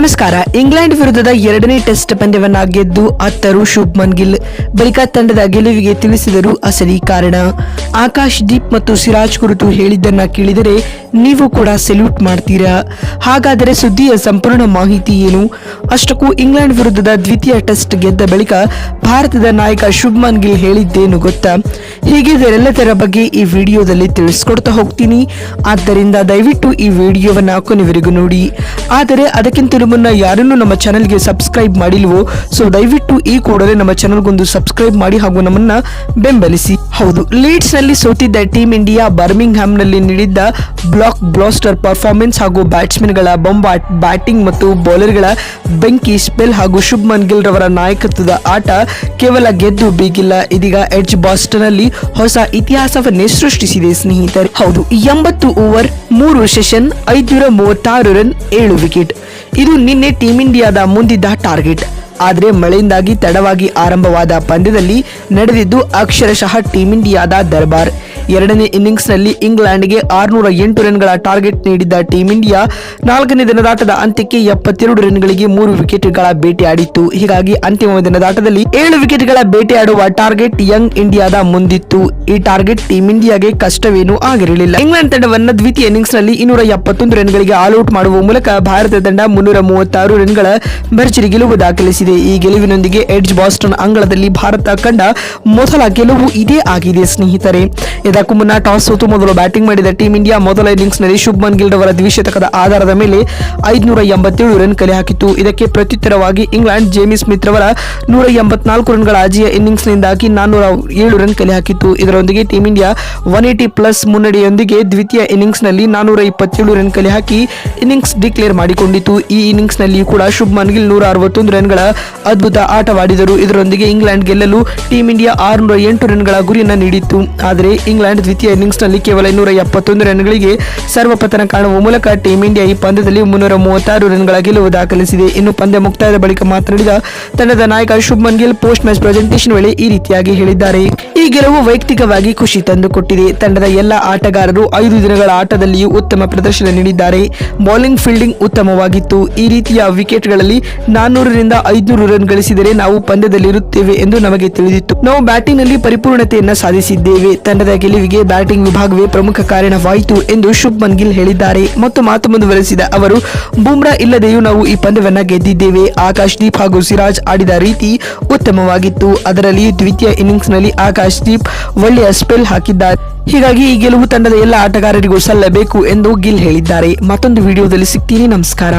ನಮಸ್ಕಾರ. ಇಂಗ್ಲೆಂಡ್ ವಿರುದ್ಧದ ಎರಡನೇ ಟೆಸ್ಟ್ ಪಂದ್ಯವನ್ನ ಗೆದ್ದು ಅತ್ತರು ಶುಭ್ಮನ್ ಗಿಲ್. ಬಳಿಕ ತಂಡದ ಗೆಲುವಿಗೆ ತಿಳಿಸಿದರು ಅಸಲಿ ಕಾರಣ. ಆಕಾಶ್ ದೀಪ್ ಮತ್ತು ಸಿರಾಜ್ ಕುರಿತು ಹೇಳಿದ್ದನ್ನ ಕೇಳಿದರೆ ನೀವು ಕೂಡ ಸೆಲ್ಯೂಟ್ ಮಾಡ್ತೀರಾ? ಹಾಗಾದರೆ ಸುದ್ದಿಯ ಸಂಪೂರ್ಣ ಮಾಹಿತಿ ಏನು? ಅಷ್ಟಕ್ಕೂ ಇಂಗ್ಲೆಂಡ್ ವಿರುದ್ಧದ ದ್ವಿತೀಯ ಟೆಸ್ಟ್ ಗೆದ್ದ ಬಳಿಕ ಭಾರತದ ನಾಯಕ ಶುಭ್ಮನ್ ಗಿಲ್ ಹೇಳಿದ್ದೇನು ಗೊತ್ತಾ? ಹೀಗಿದರೆಲ್ಲದರ ಬಗ್ಗೆ ಈ ವಿಡಿಯೋದಲ್ಲಿ ತಿಳಿಸ್ಕೊಡ್ತಾ ಹೋಗ್ತೀನಿ. ಆದ್ದರಿಂದ ದಯವಿಟ್ಟು ಈ ವಿಡಿಯೋವನ್ನ ಕೊನೆವರೆಗೂ ನೋಡಿ. ಆದರೆ ಅದಕ್ಕಿಂತಲೂ ಮುನ್ನ ಯಾರನ್ನು ನಮ್ಮ ಚಾನೆಲ್ಗೆ ಸಬ್ಸ್ಕ್ರೈಬ್ ಮಾಡಿಲ್ವೋ ಸೊ ದಯವಿಟ್ಟು ಈ ಕೂಡಲೇ ನಮ್ಮ ಚಾನಲ್ಗೊಂದು ಸಬ್ಸ್ಕ್ರೈಬ್ ಮಾಡಿ ಹಾಗೂ ನಮ್ಮನ್ನ ಬೆಂಬಲಿಸಿ. ಹೌದು ಲೀಡ್ಸ್ನಲ್ಲಿ ಸೋತಿದ್ದ ಟೀಮ್ ಇಂಡಿಯಾ ಬರ್ಮಿಂಗ್ನಲ್ಲಿ ನೀಡಿದ್ದ ಬ್ಲಾಕ್ ಬ್ಲಾಸ್ಟರ್ ಪರ್ಫಾರ್ಮೆನ್ಸ್ ಹಾಗೂ ಬ್ಯಾಟ್ಸ್ಮನ್ಗಳ ಬೊಂಬಾಟ್ ಬ್ಯಾಟಿಂಗ್ ಮತ್ತು ಬೌಲರ್ಗಳ ಬೆಂಕಿ ಸ್ಪೆಲ್ ಹಾಗೂ ಶುಭ್ಮನ್ ಗಿಲ್ ರವರ ನಾಯಕತ್ವದ ಆಟ ಕೇವಲ ಗೆದ್ದು ಬೀಗಿಲ್ಲ. ಇದೀಗ ಎಡ್ಜ್ ಬಾಸ್ಟನ್ನಲ್ಲಿ ಹೊಸ ಇತಿಹಾಸವನ್ನೇ ಸೃಷ್ಟಿಸಿದೆ ಸ್ನೇಹಿತರೆ. ಹೌದು, ಎಂಬತ್ತು ಓವರ್ ಮೂರು ಸೆಷನ್, ಐದುನೂರ ಮೂವತ್ತಾರು ರನ್, ಏಳು ವಿಕೆಟ್. ಇದು ನಿನ್ನೆ ಟೀಂ ಇಂಡಿಯಾದ ಮುಂದಿದ್ದ ಟಾರ್ಗೆಟ್. ಆದರೆ ಮಳೆಯಿಂದಾಗಿ ತಡವಾಗಿ ಆರಂಭವಾದ ಪಂದ್ಯದಲ್ಲಿ ನಡೆದಿದ್ದು ಅಕ್ಷರಶಃ ಟೀಂ ಇಂಡಿಯಾದ ದರ್ಬಾರ್. ಎರಡನೇ ಇನ್ನಿಂಗ್ಸ್ನಲ್ಲಿ ಇಂಗ್ಲೆಂಡ್ಗೆ ಆರುನೂರ ಎಂಟು ರನ್ಗಳ ಟಾರ್ಗೆಟ್ ನೀಡಿದ್ದ ಟೀಂ ಇಂಡಿಯಾ, ನಾಲ್ಕನೇ ದಿನದಾಟದ ಅಂತ್ಯಕ್ಕೆ ಎಪ್ಪತ್ತೆರಡು ರನ್ಗಳಿಗೆ ಮೂರು ವಿಕೆಟ್ಗಳ ಆಡಿತ್ತು. ಹೀಗಾಗಿ ಅಂತಿಮ ದಿನದಾಟದಲ್ಲಿ ಏಳು ವಿಕೆಟ್ಗಳ ಬೇಟೆಯಾಡುವ ಟಾರ್ಗೆಟ್ ಯಂಗ್ ಇಂಡಿಯಾದ ಮುಂದಿತ್ತು. ಈ ಟಾರ್ಗೆಟ್ ಟೀಂ ಇಂಡಿಯಾಗೆ ಕಷ್ಟವೇನೂ ಆಗಿರಲಿಲ್ಲ. ಇಂಗ್ಲೆಂಡ್ ತಂಡವನ್ನು ದ್ವಿತೀಯ ಇನ್ನಿಂಗ್ಸ್ನಲ್ಲಿ ಇನ್ನೂರ ಎಪ್ಪತ್ತೊಂದು ರನ್ಗಳಿಗೆ ಆಲ್ಔಟ್ ಮಾಡುವ ಮೂಲಕ ಭಾರತ ತಂಡ ಮುನ್ನೂರ ಮೂವತ್ತಾರು ರನ್ಗಳ ಭರ್ಜರಿ ಗೆಲುವು ದಾಖಲಿಸಿದೆ. ಈ ಗೆಲುವಿನೊಂದಿಗೆ ಎಡ್ಜ್ ಬಾಸ್ಟನ್ ಅಂಗಳದಲ್ಲಿ ಭಾರತ ಕಂಡ ಮೊದಲ ಗೆಲುವು ಇದೇ ಆಗಿದೆ, ಸ್ನೇಹಿತರೆ. ಇದಕ್ಕೂ ಮುನ್ನ ಟಾಸ್ ಸೋತು ಮೊದಲು ಬ್ಯಾಟಿಂಗ್ ಮಾಡಿದ ಟೀಂ ಇಂಡಿಯಾ ಮೊದಲ ಇನ್ನಿಂಗ್ಸ್ನಲ್ಲಿ ಶುಭ್ಮನ್ ಗಿಲ್ ಅವರ ದ್ವಿಶತಕದ ಆಧಾರದ ಮೇಲೆ ಐದುನೂರ ಎಂಬತ್ತೇಳು ರನ್ ಕಲೆ ಹಾಕಿತ್ತು ಇದಕ್ಕೆ ಪ್ರತ್ಯುತ್ತರವಾಗಿ ಇಂಗ್ಲೆಂಡ್ ಜೇಮಿ ಸ್ಮಿತ್ ರವರ ನೂರ ಎಂಬತ್ನಾಲ್ಕು ರನ್ಗಳ ಇನ್ನಿಂಗ್ಸ್ ನಿಂದಾಗಿ ನಾನ್ನೂರ ಏಳು ರನ್ ಕಲೆ ಹಾಕಿತ್ತು ಇದರೊಂದಿಗೆ team India one eighty plus ಮುನ್ನಡೆಯೊಂದಿಗೆ ದ್ವಿತೀಯ ಇನ್ನಿಂಗ್ಸ್ನಲ್ಲಿ ನಾನ್ನೂರ ಇಪ್ಪತ್ತೇಳು ರನ್ ಕಲೆ ಹಾಕಿ ಇನ್ನಿಂಗ್ಸ್ ಡಿಕ್ಲೇರ್ ಮಾಡಿಕೊಂಡಿತು ಈ ಇನ್ನಿಂಗ್ಸ್ನಲ್ಲಿ ಕೂಡ ಶುಭ್ಮನ್ ಗಿಲ್ ನೂರ ಅರವತ್ತೊಂದು ರನ್ಗಳ ಅದ್ಭುತ ಆಟವಾಡಿದರು. ಇದರೊಂದಿಗೆ ಇಂಗ್ಲೆಂಡ್ ಗೆಲ್ಲಲು ಟೀಂ ಇಂಡಿಯಾ ಆರುನೂರ ಎಂಟು ರನ್ಗಳ ಗುರಿಯನ್ನು ನೀಡಿತ್ತು. ಆದರೆ ದ್ವಿತೀಯ ಇನ್ನಿಂಗ್ಸ್ನಲ್ಲಿ ಕೇವಲ ಇನ್ನೂರ ಎಪ್ಪತ್ತೊಂದು ರನ್ಗಳಿಗೆ ಸರ್ವಪತನ ಕಾಣುವ ಮೂಲಕ ಟೀಂ ಇಂಡಿಯಾ ಈ ಪಂದ್ಯದಲ್ಲಿ ಮುನ್ನೂರ ಮೂವತ್ತಾರು ರನ್ಗಳ ಗೆಲುವು ದಾಖಲಿಸಿದೆ. ಇನ್ನು ಪಂದ್ಯ ಮುಕ್ತಾಯದ ಬಳಿಕ ಮಾತನಾಡಿದ ತಂಡದ ನಾಯಕ Shubman Gill post match presentation ವೇಳೆ ಈ ರೀತಿಯಾಗಿ ಹೇಳಿದ್ದಾರೆ. ಈ ಗೆಲುವು ವೈಯಕ್ತಿಕವಾಗಿ ಖುಷಿ ತಂದುಕೊಟ್ಟಿದೆ. ತಂಡದ ಎಲ್ಲ ಆಟಗಾರರು ಐದು ದಿನಗಳ ಆಟದಲ್ಲಿಯೂ ಉತ್ತಮ ಪ್ರದರ್ಶನ ನೀಡಿದ್ದಾರೆ. ಬೌಲಿಂಗ್ ಫೀಲ್ಡಿಂಗ್ ಉತ್ತಮವಾಗಿತ್ತು. ಈ ರೀತಿಯ ವಿಕೆಟ್ಗಳಲ್ಲಿ ನಾನ್ನೂರರಿಂದ ಐದುನೂರು ರನ್ ಗಳಿಸಿದರೆ ನಾವು ಪಂದ್ಯದಲ್ಲಿರುತ್ತೇವೆ ಎಂದು ನಮಗೆ ತಿಳಿದಿತ್ತು. ನಾವು ಬ್ಯಾಟಿಂಗ್ನಲ್ಲಿ ಪರಿಪೂರ್ಣತೆಯನ್ನ ಸಾಧಿಸಿದ್ದೇವೆ. ತಂಡದ ಗೆಲುವಿಗೆ ಬ್ಯಾಟಿಂಗ್ ವಿಭಾಗವೇ ಪ್ರಮುಖ ಕಾರಣವಾಯಿತು ಎಂದು ಶುಭ್ಮನ್ ಗಿಲ್ ಹೇಳಿದ್ದಾರೆ. ಮತ್ತು ಮಾತು ಮುಂದುವರೆಸಿದ ಅವರು, ಬುಮ್ರಾ ಇಲ್ಲದೆಯೂ ನಾವು ಈ ಪಂದ್ಯವನ್ನು ಗೆದ್ದಿದ್ದೇವೆ. ಆಕಾಶ್ ದೀಪ್ ಹಾಗೂ ಸಿರಾಜ್ ಆಡಿದ ರೀತಿ ಉತ್ತಮವಾಗಿತ್ತು. ಅದರಲ್ಲಿ ದ್ವಿತೀಯ ಇನ್ನಿಂಗ್ಸ್ನಲ್ಲಿ ಆಕಾಶ್ ದೀಪ್ ಒಳ್ಳೆಯ ಸ್ಪೆಲ್ ಹಾಕಿದ್ದಾರೆ. ಹೀಗಾಗಿ ಈ ಗೆಲುವು ತಂಡದ ಎಲ್ಲ ಆಟಗಾರರಿಗೂ ಸಲ್ಲಬೇಕು ಎಂದು ಗಿಲ್ ಹೇಳಿದ್ದಾರೆ. ಮತ್ತೊಂದು ವಿಡಿಯೋದಲ್ಲಿ ಸಿಗ್ತೀನಿ. ನಮಸ್ಕಾರ.